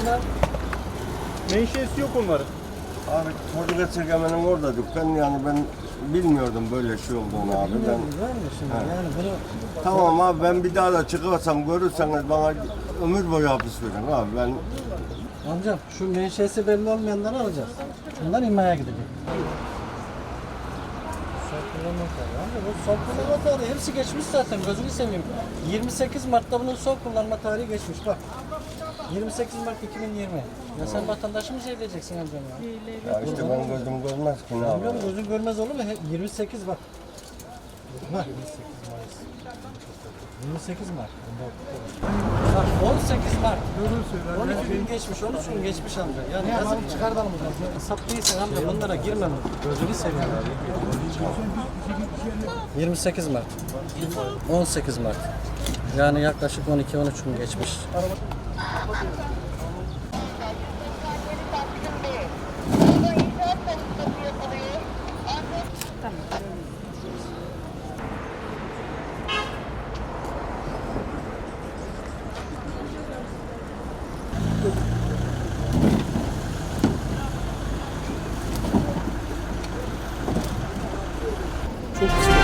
Şunlar Menşesi yok onların. Abi çocuk esirgemenin orada dükkan yani ben bilmiyordum böyle şey olduğunu abi ben. bilmiyorum var mı şimdi? Yani bunu Tamam abi ben bir daha da çıkarsam görürseniz bana ömür boyu hapis verin abi ben amcam şu menşesi belli olmayanları alacağız. Bunlar imaya gidecek. Son kullanma tarihi. Amca bu son kullanma tarihi hepsi geçmiş zaten gözünü seveyim. 28 Mart'ta bunun son kullanma tarihi geçmiş bak. 28 Mart 2020. Ya sen vatandaşı mı zehirleyeceksin amcam ya? ya işte ben gözüm görmez ki ne Amcam abi. gözün görmez olur mu? He- 28 bak. Bak 28 Mart. Bak 18 Mart. 12 gün geçmiş, 13 gün geçmiş amca. Yani yazıp çıkartalım hocam. Sap değilsen amca bunlara girmem. Gözünü seveyim. 28 Mart. 18 Mart. Yani yaklaşık 12-13 gün geçmiş. Çok